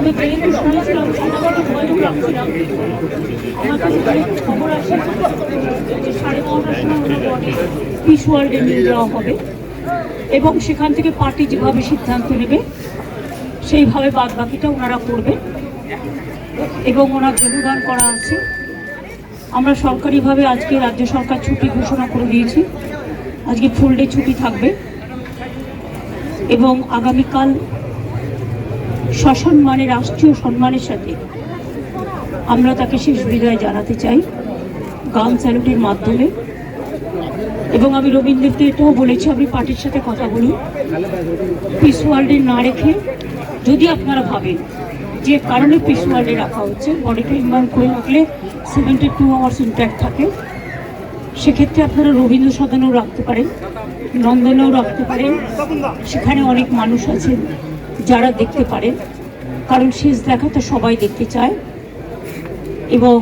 আমি যেহেতু শুনেছিলাম সকালে যোগাযোগ রাখছিলাম আমার কাছে খবর আসে, যে সাড়ে নটার সময় ওনার বডি পিস ওয়ার্ল্ডে নিয়ে যাওয়া হবে। এবং সেখান থেকে পার্টি যেভাবে সিদ্ধান্ত নেবে, সেইভাবে বাদ বাকিটা ওনারা করবেন। এবং ওনার দেহদান করা আছে। আমরা সরকারিভাবে আজকে রাজ্য সরকার ছুটি ঘোষণা করে দিয়েছি। আজকে ফুল ডে ছুটি থাকবে। এবং আগামীকাল সসম্মানে, রাষ্ট্রীয় সম্মানের সাথে আমরা তাকে শেষ বিদায় জানাতে চাই গান স্যালুটের মাধ্যমে। এবং আমি রবীন্দ্রকে এটাও বলেছি আপনি পার্টির সাথে কথা বলুন পিস ওয়ার্ল্ডে না রেখে, যদি আপনারা ভাবেন যে কারণে পিস ওয়ার্ল্ডে রাখা হচ্ছে বডিটা ইনভার্ট করে রাখলে সেভেন্টি টু আওয়ার্স ইন্ট্যাক্ট থাকে। সেক্ষেত্রে আপনারা রবীন্দ্র সদনেও রাখতে পারেন, নন্দনেও রাখতে পারেন। সেখানে অনেক মানুষ আছেন। যারা দেখতে পারেন, কারণ শেষ দেখা তো সবাই দেখতে চায়। এবং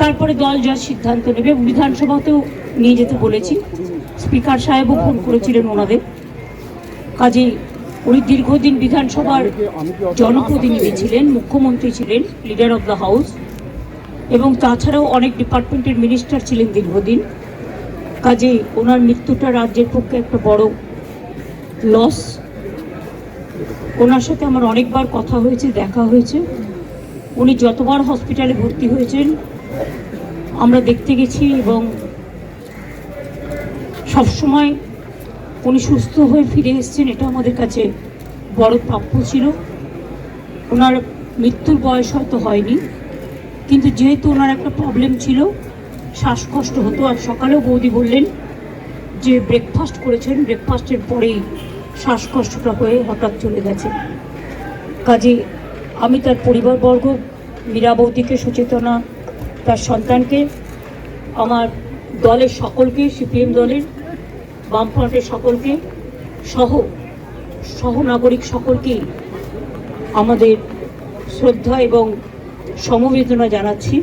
তারপরে দল যা সিদ্ধান্ত নেবে, বিধানসভাতেও নিয়ে যেতে বলেছি। স্পিকার সাহেবও ফোন করেছিলেন ওনাদের। কাজে উনি দীর্ঘদিন বিধানসভার জনপ্রতিনিধি ছিলেন, মুখ্যমন্ত্রী ছিলেন, লিডার অফ দ্য হাউস, এবং তাছাড়াও অনেক ডিপার্টমেন্টের মিনিস্টার ছিলেন দীর্ঘদিন। কাজে ওনার মৃত্যুটা রাজ্যের পক্ষে একটা বড় লস ওনার সাথে আমার অনেকবার কথা হয়েছে, দেখা হয়েছে। উনি যতবার হসপিটালে ভর্তি হয়েছেন, আমরা দেখতে গেছি এবং সবসময় উনি সুস্থ হয়ে ফিরে এসেছেন, এটা আমাদের কাছে বড় প্রাপ্য ছিল। ওনার মৃত্যুর বয়স হয়তো হয়নি, কিন্তু যেহেতু ওনার একটা প্রবলেম ছিল, শ্বাসকষ্ট হতো। আর সকালেও বৌদি বললেন যে ব্রেকফাস্ট করেছেন ব্রেকফাস্টের পরেই শ্বাসকষ্টটা হয়ে হঠাৎ চলে গেছে। কাজে আমি তার পরিবারবর্গ মীরা বৌদিকে সচেতনা, তার সন্তানকে, আমার দলের সকলকে, সিপিএম দলের বামফ্রন্টের সকলকে সহ সহনাগরিক সকলকেই আমাদের শ্রদ্ধা এবং সমবেদনা জানাচ্ছি।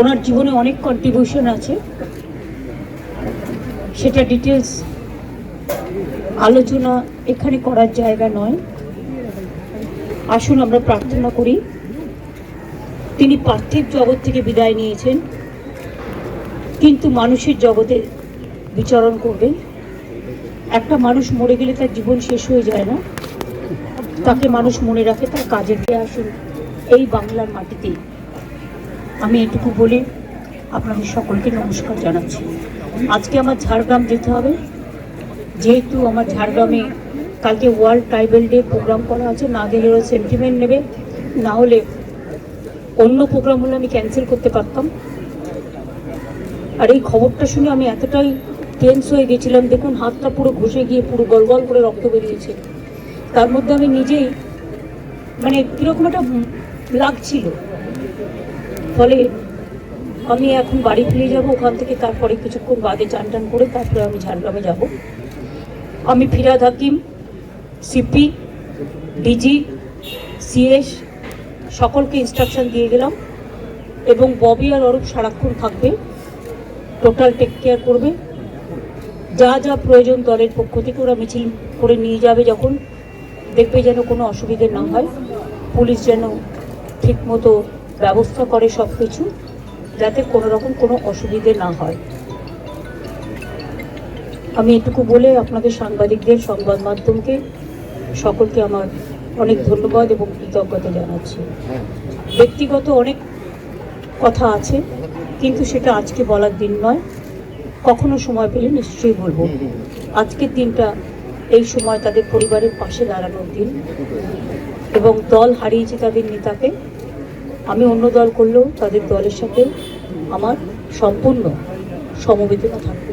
ওনার জীবনে অনেক কন্ট্রিবিউশন আছে। সেটা ডিটেলস আলোচনা এখানে করার জায়গা নয়। আসুন আমরা প্রার্থনা করি। তিনি পার্থিব জগৎ থেকে বিদায় নিয়েছেন, কিন্তু মানুষের জগতে বিচরণ করবেন। একটা মানুষ মরে গেলে তার জীবন শেষ হয়ে যায় না। তাকে মানুষ মনে রাখে, তার কাজে দিয়ে আসুন। এই বাংলার মাটিতেই আমি এটুকু বলে আপনাদের সকলকে নমস্কার জানাচ্ছি। আজকে আমার ঝাড়গ্রাম যেতে হবে। যেহেতু আমার ঝাড়গ্রামে কালকে ওয়ার্ল্ড ট্রাইবেল ডে প্রোগ্রাম করা আছে না গেলে ওরা সেন্টিমেন্ট নেবে। না হলে অন্য প্রোগ্রাম হলে আমি ক্যান্সেল করতে পারতাম। আর এই খবরটা শুনে আমি এতটাই টেন্স হয়ে গেছিলাম, দেখুন হাতটা পুরো ঘষে গিয়ে পুরো গল গল করে রক্ত বেরিয়েছে। তার মধ্যে আমি নিজেই মানে কীরকম একটা লাগছিল। ফলে আমি এখন বাড়ি ফিরে যাব, ওখান থেকে তারপরে কিছুক্ষণ বাদে চান টান করে তারপরে আমি ঝাড়গ্রামে যাব। আমি Firhad Hakim, CP, DG, CS, সকলকে ইনস্ট্রাকশন দিয়ে গেলাম এবং ববি আর অরূপ সারাক্ষণ থাকবে টোটাল টেক কেয়ার করবে। যা যা প্রয়োজন দলের পক্ষ থেকে ওরা মিছিল করে নিয়ে যাবে যখন দেখবে যেন কোনো অসুবিধে না হয়। পুলিশ যেন ঠিকমতো ব্যবস্থা করে সব কিছু যাতে কোনো রকম কোনো অসুবিধে না হয়। আমি এটুকু বলে আপনাদের সাংবাদিকদের, সংবাদ মাধ্যমকে, সকলকে আমার অনেক ধন্যবাদ এবং কৃতজ্ঞতা জানাচ্ছি। ব্যক্তিগত অনেক কথা আছে, কিন্তু সেটা আজকে বলার দিন নয়। কখনো সময় পেলে নিশ্চয়ই বলব। আজকের দিনটা এই সময় তাদের পরিবারের পাশে দাঁড়ানোর দিন এবং দল হারিয়েছে তাদের নেতাকে। আমি অন্য দল করলেও তাদের দলের সাথে আমার সম্পূর্ণ সমবেদনা থাকবে।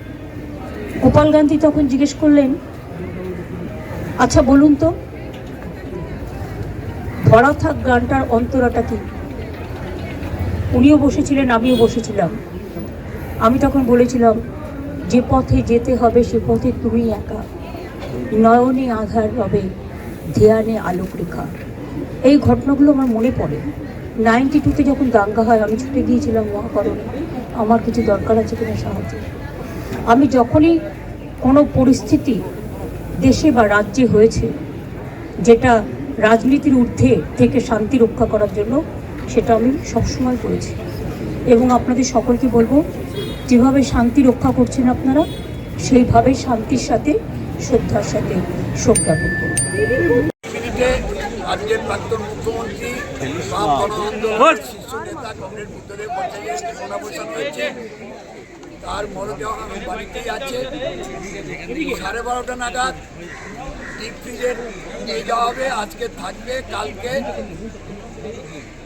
গোপাল গান্ধী তখন জিজ্ঞেস করলেন আচ্ছা বলুন তো ভরা থাক গানটার অন্তরাটা কি? উনিও বসেছিলেন, আমিও বসেছিলাম। আমি তখন বলেছিলাম, যে পথে যেতে হবে, সে পথে তুমি একা। নয়নে আধার ধ্যানে আলোক রেখা। এই ঘটনাগুলো আমার মনে পড়ে। নাইনটি টুতে যখন দাঙ্গা হয়, আমি ছুটে গিয়েছিলাম মহাকরণে। আমার কিছু দরকার আছে কিনা সাহায্য আমি যখনই কোনো পরিস্থিতি দেশে বা রাজ্যে হয়েছে যেটা রাজনীতির ঊর্ধ্বে থেকে শান্তি রক্ষা করার জন্য সেটা আমি সবসময় করেছি। এবং আপনাদের সকলকে বলব যেভাবে শান্তি রক্ষা করছেন আপনারা সেইভাবে শান্তির সাথে শ্রদ্ধার সাথে শোক জ্ঞাপন করুন আজকের প্রাক্তন মুখ্যমন্ত্রী গণ শীর্ষ নেতা কংগ্রেস হয়েছে। তার মরদেহ বাড়িতেই আছে। সাড়ে বারোটা নাগাদ ডিপ ফ্রিজে নিয়ে যাওয়া হবে আজকে থাকবে কালকে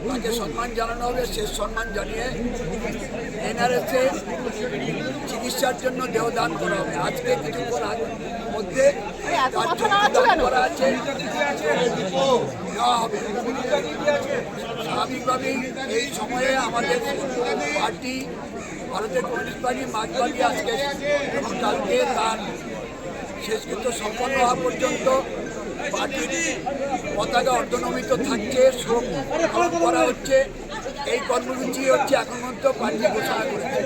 তাকে সম্মান জানানো হবে শেষ সম্মান জানিয়ে এনআরএসে চিকিৎসার জন্য দেহদান করা হবে। আজকে কিছুক্ষণ মধ্যে তার চক্ষুদান করা আছে। দেওয়া হবে। স্বাভাবিকভাবেই এই সময়ে আমাদের পার্টি, ভারতের কমিউনিস্ট পার্টি মার্কসবাদী আজকে এবং কালকে তার শেষকৃত্য সম্পন্ন হওয়া পর্যন্ত পার্টির পতাকা অর্ধনমিত থাকছে, শোক করা হচ্ছে। এই কর্মসূচি হচ্ছে এখন পর্যন্ত পার্টি ঘোষণা করেছে।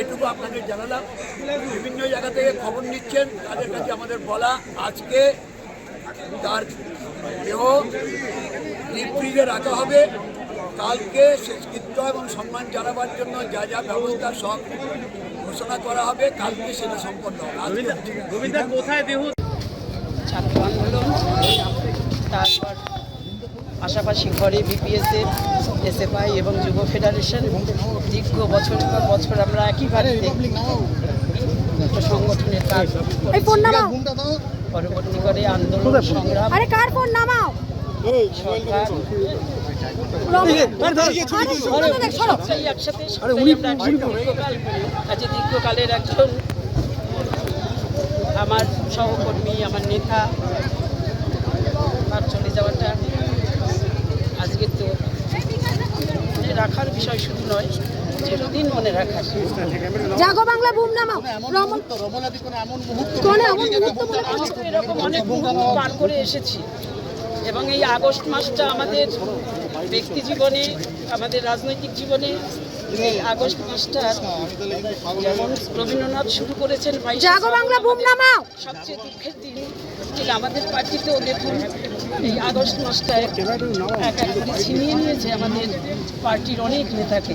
এটুকু আপনাদের জানালাম। বিভিন্ন জায়গা থেকে খবর নিচ্ছেন। তাদের কাছে আমাদের বলা আজকে তার দেহ ডিপ রাখা হবে। কালকে শেষকৃত্য এবং সম্মান জানাবার জন্য যা যা ব্যবস্থা সব ঘোষণা করা হবে কালকে সেটা সম্পন্ন হবে। আজকে হচ্ছে। ছাত্র আন্দোলন তারপর পাশাপাশি ঘরে বিপিএসের এসএফআই এবং যুব ফেডারেশন। দীর্ঘ বছর পর বছর আমরা একই বাড়িতে একটা সংগঠনের কাজ এই ফোন নামাও। পরবর্তী করে আন্দোলন সংগ্রাম। আরে কার ফোন নামাও? সরকার আজ দীর্ঘকালের একজন আমার সহকর্মী আমার নেতা তার চলে যাওয়াটা আজকে তো রাখার বিষয় শুধু নয় চিরদিন মনে রাখার এরকম অনেক পার করে এসেছি। এবং এই আগস্ট মাসটা আমাদের ব্যক্তি জীবনে আমাদের রাজনৈতিক জীবনে এই আগস্ট মাসটা যেমন রবীন্দ্রনাথ শুরু করেছেন বাংলা সবচেয়ে দুঃখের দিন ঠিক আমাদের পার্টিতেও দেখুন এই আগস্ট মাসটা এক এক করে ছিনিয়ে নিয়েছে আমাদের পার্টির অনেক নেতাকে।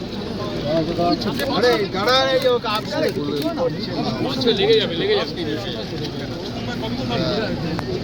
করেছেন একসাথে।